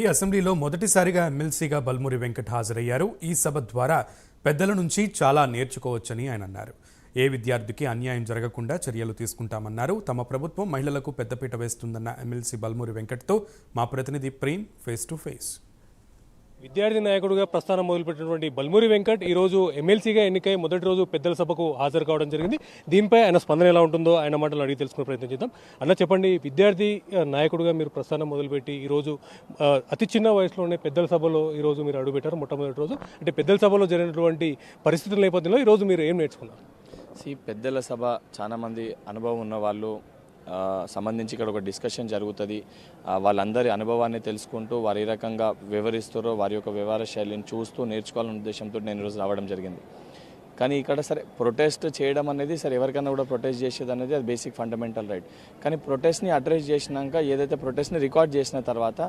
ఈ అసెంబ్లీలో మొదటిసారిగా ఎమ్మెల్సీగా బల్మురి వెంకట్ హాజరయ్యారు. ఈ సభ ద్వారా పెద్దల నుంచి చాలా నేర్చుకోవచ్చని ఆయన అన్నారు. ఏ విద్యార్థికి అన్యాయం జరగకుండా చర్యలు తీసుకుంటామన్నారు. తమ ప్రభుత్వం మహిళలకు పెద్దపీట వేస్తుందన్న ఎమ్మెల్సీ బల్మురి వెంకట్తో మా ప్రతినిధి ప్రేమ్ ఫేస్ టు ఫేస్ విద్యార్థి నాయకుడిగా ప్రస్థానం మొదలుపెట్టినటువంటి బల్మూరి వెంకట్ ఈరోజు ఎమ్మెల్సీగా ఎన్నికై మొదటి రోజు పెద్దల సభకు హాజరు కావడం జరిగింది. దీనిపై ఆయన స్పందన ఎలా ఉంటుందో ఆయన మాటలు అడిగి తెలుసుకునే ప్రయత్నం చేద్దాం. అన్న చెప్పండి విద్యార్థి నాయకుడుగా నాయకుడిగా మీరు ప్రస్థానం మొదలుపెట్టి ఈరోజు అతి చిన్న వయసులోనే పెద్దల సభలో ఈరోజు మీరు అడుగుపెట్టారు మొట్టమొదటి రోజు. అంటే పెద్దల సభలో జరిగినటువంటి పరిస్థితుల నేపథ్యంలో ఈరోజు మీరు ఏం నేర్చుకున్నారు? సి పెద్దల సభ చాలామంది అనుభవం ఉన్న వాళ్ళు సంబంధించి ఇక్కడ ఒక డిస్కషన్ జరుగుతుంది. వాళ్ళందరి అనుభవాన్ని తెలుసుకుంటూ వారు ఏ రకంగా వివరిస్తారో వారి యొక్క వ్యవహార శైలిని చూస్తూ నేర్చుకోవాలనే ఉద్దేశంతో నేను ఈరోజు రావడం జరిగింది. కానీ ఇక్కడ సరే ప్రొటెస్ట్ చేయడం అనేది సరే ఎవరికైనా కూడా ప్రొటెస్ట్ చేసేది అనేది అది బేసిక్ ఫండమెంటల్ రైట్ కానీ ప్రొటెస్ట్ని అడ్రస్ చేసినాక ఏదైతే ప్రొటెస్ట్ని రికార్డ్ చేసిన తర్వాత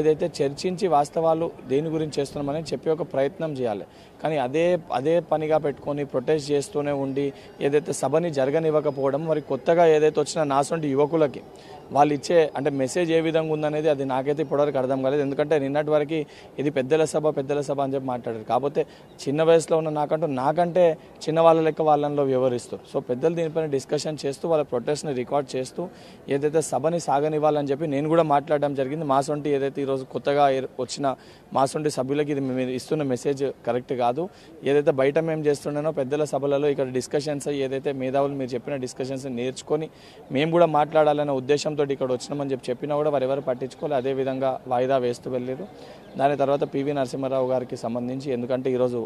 ఏదైతే చర్చించి వాస్తవాలు దేని గురించి చేస్తున్నామని చెప్పే ఒక ప్రయత్నం చేయాలి. కానీ అదే అదే పనిగా పెట్టుకొని ప్రొటెస్ట్ చేస్తూనే ఉండి ఏదైతే సభని జరగనివ్వకపోవడం మరి కొత్తగా ఏదైతే వచ్చిన నాసొంటి యువకులకి వాళ్ళు ఇచ్చే అంటే మెసేజ్ ఏ విధంగా ఉందనేది అది నాకైతే ఇప్పటివరకు అర్థం కాలేదు. ఎందుకంటే నిన్నటి వరకు ఇది పెద్దల సభ పెద్దల సభ అని చెప్పి మాట్లాడారు. కాకపోతే చిన్న వయసులో ఉన్న నాకంటూ నాకంటే చిన్న వాళ్ళ లెక్క వాళ్ళలో వ్యవహరిస్తారు సో పెద్దలు దీనిపైన డిస్కషన్ చేస్తూ వాళ్ళ ప్రొటెస్ట్ని రికార్డ్ చేస్తూ ఏదైతే సభని సాగనివ్వాలని చెప్పి నేను కూడా మాట్లాడడం జరిగింది. మా సొంటి ఏదైతే ఈరోజు కొత్తగా వచ్చిన మా సొంటి సభ్యులకి ఇది మేము ఇస్తున్న మెసేజ్ కరెక్ట్ కాదు. ఏదైతే బయట మేము చేస్తున్నానో పెద్దల సభలలో ఇక్కడ డిస్కషన్స్ ఏదైతే మేధావులు మీరు చెప్పిన డిస్కషన్స్ నేర్చుకొని మేము కూడా మాట్లాడాలనే ఉద్దేశంతో ఇక్కడ వచ్చినామని చెప్పి చెప్పినా కూడా వారు ఎవరు పట్టించుకోవాలి అదే విధంగా వాయిదా వేస్తూ వెళ్ళారు దాని తర్వాత పివి నరసింహారావు గారికి సంబంధించి ఎందుకంటే ఈరోజు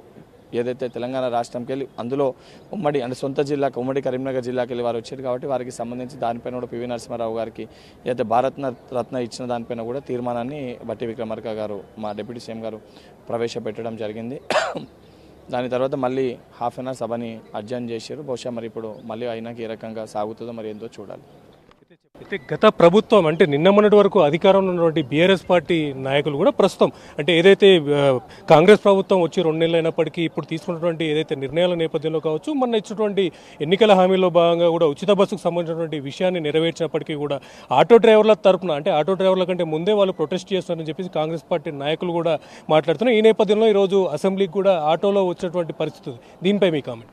ఏదైతే తెలంగాణ రాష్ట్రంకి వెళ్ళి అందులో ఉమ్మడి అంటే సొంత జిల్లాకు ఉమ్మడి కరీంనగర్ జిల్లాకి వెళ్ళి వారు వచ్చారు కాబట్టి వారికి సంబంధించి దానిపైన కూడా పివి నరసింహారావు గారికి ఏదైతే భారత్ రత్న ఇచ్చిన దానిపైన కూడా తీర్మానాన్ని బట్టి విక్రమార్క గారు మా డిప్యూటీ సీఎం గారు ప్రవేశపెట్టడం జరిగింది. దాని తర్వాత మళ్ళీ హాఫ్ అన్ అవర్ సభని అడ్జర్న్ చేశారు. బహుశా మరి ఇప్పుడు మళ్ళీ అయినాక ఏ రకంగా సాగుతుందో మరి ఏందో చూడాలి. అయితే గత ప్రభుత్వం అంటే నిన్న మొన్నటి వరకు అధికారంలో ఉన్నటువంటి బీఆర్ఎస్ పార్టీ నాయకులు కూడా ప్రస్తుతం అంటే ఏదైతే కాంగ్రెస్ ప్రభుత్వం వచ్చి రెండు నెలలు అయినప్పటికీ ఇప్పుడు తీసుకున్నటువంటి ఏదైతే నిర్ణయాల నేపథ్యంలో కావచ్చు మొన్న ఇచ్చినటువంటి ఎన్నికల హామీలో భాగంగా కూడా ఉచిత బస్సుకు సంబంధించినటువంటి విషయాన్ని నెరవేర్చినప్పటికీ కూడా ఆటో డ్రైవర్ల తరపున అంటే ఆటో డ్రైవర్ల కంటే ముందే వాళ్ళు ప్రొటెస్ట్ చేస్తున్నారని చెప్పేసి కాంగ్రెస్ పార్టీ నాయకులు కూడా మాట్లాడుతున్నారు. ఈ నేపథ్యంలో ఈరోజు అసెంబ్లీకి కూడా ఆటోలో వచ్చినటువంటి పరిస్థితి దీనిపై మీ కామెంట్.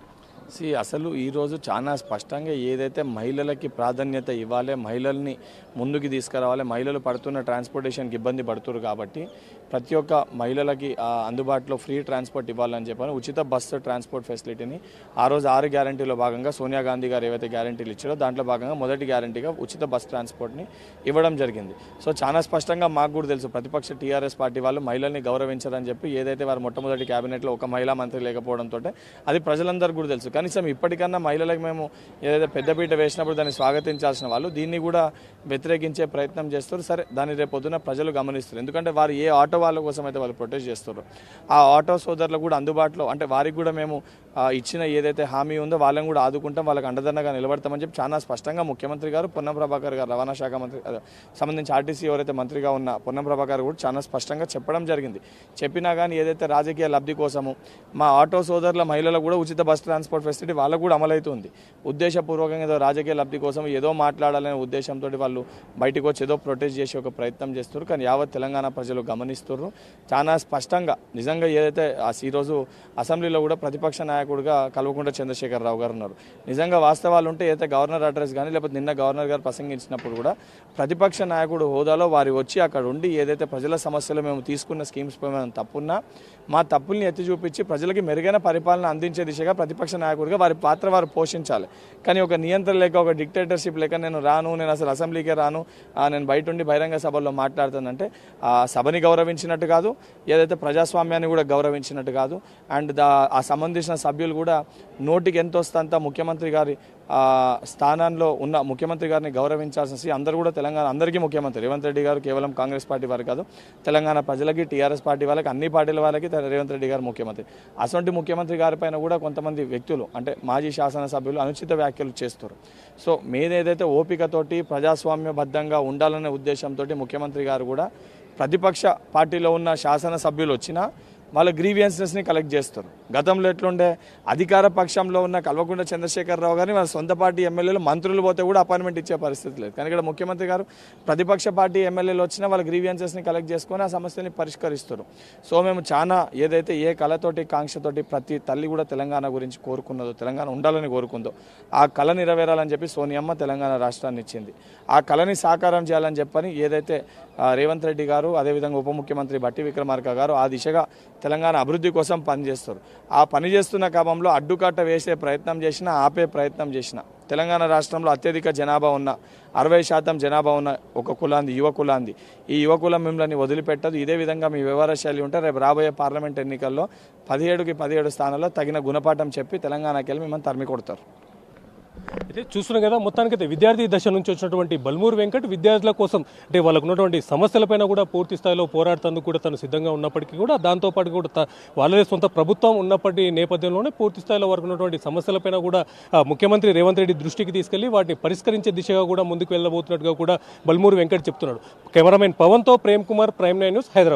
సి అసలు ఈరోజు చాలా స్పష్టంగా ఏదైతే మహిళలకి ప్రాధాన్యత ఇవ్వాలి మహిళల్ని ముందుకు తీసుకురావాలి మహిళలు పడుతున్న ట్రాన్స్పోర్టేషన్కి ఇబ్బంది పడుతున్నారు కాబట్టి ప్రతి ఒక్క మహిళలకి అందుబాటులో ఫ్రీ ట్రాన్స్పోర్ట్ ఇవ్వాలని చెప్పని. ఉచిత బస్సు ట్రాన్స్పోర్ట్ ఫెసిలిటీని ఆ రోజు ఆరు గ్యారంటీలో భాగంగా సోనియా గాంధీ గారు ఏవైతే గ్యారంటీలు ఇచ్చారో దాంట్లో భాగంగా మొదటి గ్యారంటీగా ఉచిత బస్ ట్రాన్స్పోర్ట్ని ఇవ్వడం జరిగింది. సో చాలా స్పష్టంగా మాకు కూడా తెలుసు ప్రతిపక్ష టీఆర్ఎస్ పార్టీ వాళ్ళు మహిళల్ని గౌరవించారని చెప్పి ఏదైతే వారు మొట్టమొదటి క్యాబినెట్లో ఒక మహిళా మంత్రి లేకపోవడంతో అది ప్రజలందరికీ కూడా తెలుసు. కనీసం ఇప్పటికన్నా మహిళలకు మేము ఏదైతే పెద్దపీట వేసినప్పుడు దాన్ని స్వాగతించాల్సిన వాళ్ళు దీన్ని కూడా వ్యతిరేకించే ప్రయత్నం చేస్తారు. సరే దాన్ని రేపు పొద్దున ప్రజలు గమనిస్తారు. ఎందుకంటే వారు ఏ ఆటో వాళ్ళ కోసం అయితే వాళ్ళు ప్రొటెస్ట్ చేస్తారు ఆ ఆటో సోదరులకు కూడా అందుబాటులో అంటే వారికి కూడా మేము ఇచ్చిన ఏదైతే హామీ ఉందో వాళ్ళని కూడా ఆదుకుంటాం వాళ్ళకి అండదండగా నిలబడతామని చెప్పి చాలా స్పష్టంగా ముఖ్యమంత్రి గారు పొన్నం ప్రభాకర్ గారు రవాణా శాఖ మంత్రి సంబంధించి ఆర్టీసీ ఎవరైతే మంత్రిగా ఉన్న పొన్నం ప్రభాకర్ కూడా చాలా స్పష్టంగా చెప్పడం జరిగింది. చెప్పినా కానీ ఏదైతే రాజకీయ లబ్ధి కోసము మా ఆటో సోదరుల మహిళలకు కూడా ఉచిత బస్ ట్రాన్స్పోర్ట్ ఫెసిలిటీ వాళ్ళకు కూడా అమలవుతుంది. ఉద్దేశపూర్వకంగా ఏదో రాజకీయ లబ్ధి కోసం ఏదో మాట్లాడాలనే ఉద్దేశంతో వాళ్ళు బయటకు వచ్చి ఏదో ప్రొటెస్ట్ చేసే ఒక ప్రయత్నం చేస్తారు కానీ యావత్ తెలంగాణ ప్రజలు గమనిస్తున్నారు. చాలా స్పష్టంగా నిజంగా ఏదైతే ఆ ఈరోజు అసెంబ్లీలో కూడా ప్రతిపక్ష నాయకుడిగా కల్వకుంట్ల చంద్రశేఖరరావు గారు ఉన్నారు. నిజంగా వాస్తవాలు ఉంటే ఏదైతే గవర్నర్ అడ్రస్ కానీ లేకపోతే నిన్న గవర్నర్ గారు ప్రసంగించినప్పుడు కూడా ప్రతిపక్ష నాయకుడు హోదాలో వారి వచ్చి అక్కడ ఉండి ఏదైతే ప్రజల సమస్యలు మేము తీసుకున్న స్కీమ్స్ పై మేము తప్పున్నా మా తప్పుల్ని ఎత్తి చూపించి ప్రజలకి మెరుగైన పరిపాలన అందించే దిశగా ప్రతిపక్ష నాయకుడిగా వారి పాత్ర వారు పోషించాలి. కానీ ఒక నియంత్రణ లేక ఒక డిక్టేటర్షిప్ లేక నేను రాను నేను అసలు అసెంబ్లీకే రాను నేను బయట ఉండి బహిరంగ సభల్లో మాట్లాడుతానంటే ఆ సభని గౌరవించినట్టు కాదు ఏదైతే ప్రజాస్వామ్యాన్ని కూడా గౌరవించినట్టు కాదు. అండ్ దా ఆ సంబంధించిన సభ్యులు కూడా నోటికి ఎంత అంత ముఖ్యమంత్రి గారి స్థానంలో ఉన్న ముఖ్యమంత్రి గారిని గౌరవించాల్సి అందరూ కూడా తెలంగాణ అందరికీ ముఖ్యమంత్రి. రేవంత్ రెడ్డి గారు కేవలం కాంగ్రెస్ పార్టీ వారు కాదు తెలంగాణ ప్రజలకి టీఆర్ఎస్ పార్టీ వాళ్ళకి అన్ని పార్టీల వాళ్ళకి రేవంత్ రెడ్డి గారు ముఖ్యమంత్రి. అటువంటి ముఖ్యమంత్రి గారి పైన కూడా కొంతమంది వ్యక్తులు అంటే మాజీ శాసనసభ్యులు అనుచిత వ్యాఖ్యలు చేస్తారు. సో మీదేదైతే ఓపికతోటి ప్రజాస్వామ్యబద్ధంగా ఉండాలనే ఉద్దేశంతో ముఖ్యమంత్రి గారు కూడా ప్రతిపక్ష పార్టీలో ఉన్న శాసనసభ్యులు వచ్చినా వాళ్ళ గ్రీవియన్సెస్ని కలెక్ట్ చేస్తారు. గతంలో ఎట్లుండే? అధికార పక్షంలో ఉన్న కల్వకుంట్ల చంద్రశేఖరరావు గారిని వాళ్ళ సొంత పార్టీ ఎమ్మెల్యేలు మంత్రులు పోతే కూడా అపాయింట్మెంట్ ఇచ్చే పరిస్థితి లేదు. కానీ ఇక్కడ ముఖ్యమంత్రి గారు ప్రతిపక్ష పార్టీ ఎమ్మెల్యేలు వచ్చినా వాళ్ళ గ్రీవియన్సెస్ని కలెక్ట్ చేసుకొని ఆ సమస్యని పరిష్కరిస్తారు. సో మేము చాలా ఏదైతే ఏ కళతోటి కాంక్షతోటి ప్రతి తల్లి కూడా తెలంగాణ గురించి కోరుకున్నదో తెలంగాణ ఉండాలని కోరుకుందో ఆ కళ నెరవేరాలని చెప్పి సోనియమ్మ తెలంగాణ రాష్ట్రాన్ని ఇచ్చింది. ఆ కళని సాకారం చేయాలని చెప్పని ఏదైతే రేవంత్ రెడ్డి గారు అదేవిధంగా ఉప ముఖ్యమంత్రి బట్టి విక్రమార్క గారు ఆ దిశగా తెలంగాణ అభివృద్ధి కోసం పనిచేస్తారు ఆ పని చేస్తున్న క్రమంలో అడ్డుకట్ట వేసే ప్రయత్నం చేసినా ఆపే ప్రయత్నం చేసిన. తెలంగాణ రాష్ట్రంలో అత్యధిక జనాభా ఉన్న అరవై శాతం జనాభా ఉన్న ఒక కులాంది యువ కులాంది. ఈ యువ కులం మిమ్మల్ని వదిలిపెట్టదు. ఇదే విధంగా మీ వ్యవహార శైలి ఉంటే రేపు రాబోయే పార్లమెంట్ ఎన్నికల్లో పదిహేడుకి పదిహేడు స్థానాల్లో తగిన గుణపాఠం చెప్పి తెలంగాణకి వెళ్ళి మిమ్మల్ని తరిమి కొడతారు. అయితే చూస్తున్నాం కదా మొత్తానికైతే విద్యార్థి దశ నుంచి వచ్చినటువంటి బల్మూరు వెంకట్ విద్యార్థుల కోసం అంటే వాళ్ళకు ఉన్నటువంటి సమస్యలపైన కూడా పూర్తి స్థాయిలో పోరాడుతందుకు కూడా తను సిద్ధంగా ఉన్నప్పటికీ కూడా దాంతోపాటు కూడా వాళ్ళదే సొంత ప్రభుత్వం ఉన్నప్పటి నేపథ్యంలోనే పూర్తి స్థాయిలో వరకు ఉన్నటువంటి సమస్యలపైన కూడా ముఖ్యమంత్రి రేవంత్ రెడ్డి దృష్టికి తీసుకెళ్ళి వాటిని పరిష్కరించే దిశగా కూడా ముందుకు వెళ్ళబోతున్నట్టుగా కూడా బల్మూరు వెంకట్ చెప్తున్నాడు. Cameraman పవన్తో Prem Kumar prime nine news Hyderabad.